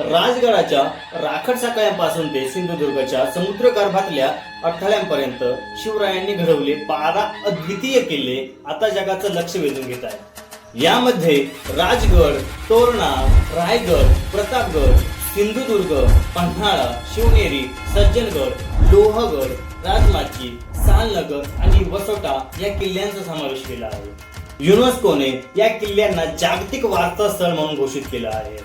राजगडाच्या राखड साकळ्यांपासून ते सिंधुदुर्गच्या समुद्र गर्भातल्या अडथळ्यांपर्यंत शिवरायांनी घडवले बारा अद्वितीय किल्ले आता जगाचं लक्ष वेधून घेत आहे यामध्ये राजगड तोरणा रायगड प्रतापगड सिंधुदुर्ग पन्हाळा शिवनेरी सज्जनगड लोहगड राजमाची सालनगर आणि वसोटा या किल्ल्यांचा समावेश केला आहे. युनेस्कोने या किल्ल्यांना जागतिक वारसा स्थळ म्हणून घोषित केलं आहे.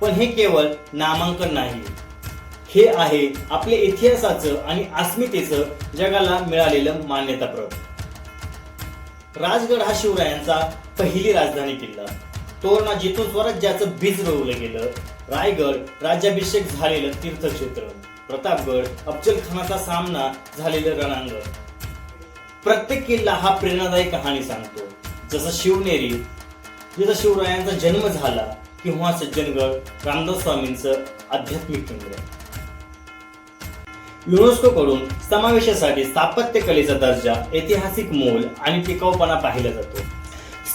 पण हे केवळ नामांकन नाही. हे आहे आपल्या इतिहासाचं आणि अस्मितेचं जगाला मिळालेलं मान्यताप्रत राजगड हा शिवरायांचा पहिली राजधानी किल्ला. तोरणा जिथून स्वराज्याचं बीज रोवलं गेलं रायगड राज्याभिषेक झालेलं तीर्थक्षेत्र प्रतापगड अफजल खानाचा सामना झालेलं रणांगण. प्रत्येक किल्ला हा प्रेरणादायी कहाणी सांगतो. जसं शिवनेरी जिथं शिवरायांचा जन्म झाला किंवा सज्जनगड रामदास स्वामींचं आध्यात्मिक केंद्र. युनेस्कोकडून समावेशासाठी स्थापत्यकलेचा दर्जा ऐतिहासिक मोल आणि टिकाऊपणा पाहिला जातो.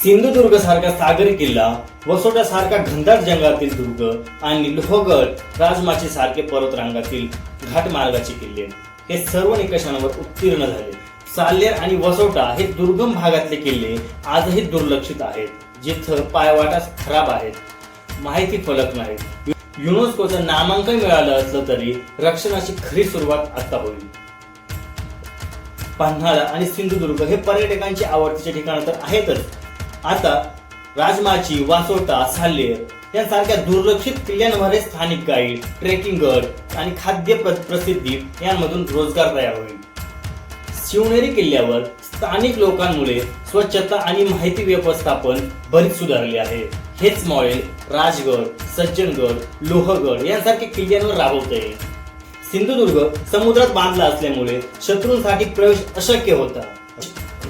सिंधुदुर्ग सारखा सागरी किल्ला वसोटा सारखा घनदाट जंगलातील दुर्ग आणि लोहगड राजमाची सारखे पर्वतरांगातील घाटमार्गाचे किल्ले हे सर्व निकषांवर उत्तीर्ण झाले. साल्लेर आणि वसोटा हे दुर्गम भागातले किल्ले आजही दुर्लक्षित आहेत जिथं पायवाटा खराब आहेत. माहिती फलक नाहीत. युनेस्कोचं नामांकन मिळालं असलं तरी रक्षणाची खरी सुरुवात आता होईल. पन्हाळा आणि सिंधुदुर्ग हे पर्यटकांची आवडतीचे ठिकाण तर आहेतच. आता राजमाची वासोटा साल्हेर यांसारख्या दुर्लक्षित किल्ल्यांवर स्थानिक गाईड ट्रेकिंग गड आणि खाद्य प्रसिद्धी यांमधून रोजगार तयार होईल. शिवनेरी किल्ल्यावर स्थानिक लोकांमुळे स्वच्छता आणि माहिती व्यवस्थापन बरीच सुधारले आहे. हेच मॉडेल राजगड सज्जनगड लोहगड यांसारख्या किल्ल्यांवर राबवता येईल सिंधुदुर्ग समुद्रात बांधला असल्यामुळे शत्रूंसाठी प्रवेश अशक्य होता.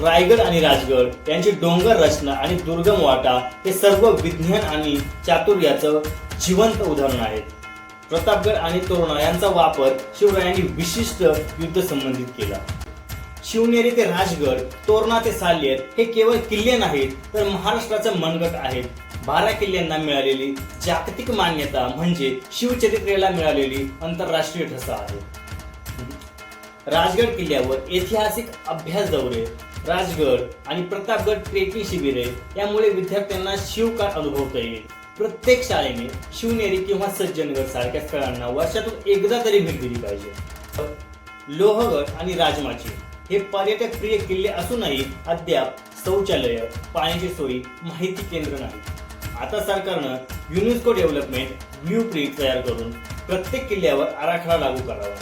रायगड आणि राजगड यांची डोंगर रचना आणि दुर्गम वाटा हे सर्व विज्ञान आणि चातुर्याचं जिवंत उदाहरण आहेत. प्रतापगड आणि तोरणा यांचा वापर शिवरायांनी विशिष्ट युद्ध संबंधित केला. शिवनेरी ते राजगड तोरणा ते साल्हेर हे केवळ किल्ले नाहीत तर महाराष्ट्राचं मनगट आहेत बारा किल्ल्यांना मिळालेली जागतिक मान्यता म्हणजे शिवचरित्रेला मिळालेली आंतरराष्ट्रीय ठसा आहे. राजगड किल्ल्यावर ऐतिहासिक अभ्यास दौरे राजगड आणि प्रतापगड ट्रेकिंग शिबिरे यामुळे विद्यार्थ्यांना शिवकाळ अनुभवता येईल. प्रत्येक शाळेने शिवनेरी किंवा सज्जनगड सारख्या स्थळांना वर्षातून एकदा तरी भेट दिली पाहिजे. लोहगड आणि राजमाची. हे पर्यटक प्रिय किल्ले असूनही अद्याप शौचालय पाण्याची सोयी माहिती केंद्र नाही. आता सरकारनं युनेस्को डेव्हलपमेंट ब्ल्यू प्रिंट तयार करून प्रत्येक किल्ल्यावर आराखडा लागू करावा.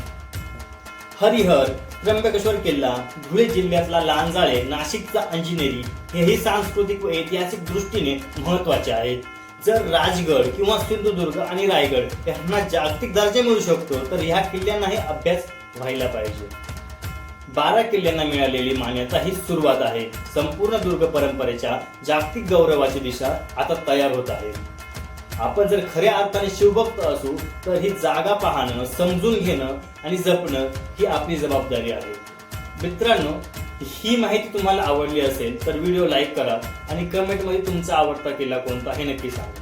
हरिहर त्र्यंबकेश्वर किल्ला धुळे जिल्ह्यातला लांजाळे नाशिकचा अंजिनेरी हेही सांस्कृतिक व ऐतिहासिक दृष्टीने महत्त्वाचे आहेत. जर राजगड किंवा सिंधुदुर्ग आणि रायगड यांना जागतिक दर्जा मिळू शकतो तर ह्या किल्ल्यांनाही अभ्यास व्हायला पाहिजे. बारा किल्ल्यांना मिळालेली मान्यता ही सुरुवात आहे. संपूर्ण दुर्ग परंपरेच्या जागतिक गौरवाची दिशा आता तयार होत आहे. आपण जर खऱ्या अर्थाने शिवभक्त असू तर ही जागा पाहणं समजून घेणं आणि जपणं ही आपली जबाबदारी आहे. मित्रांनो ही माहिती तुम्हाला आवडली असेल तर व्हिडिओ लाईक करा आणि कमेंटमध्ये तुमचा आवडता किल्ला कोणता हे नक्की सांगा.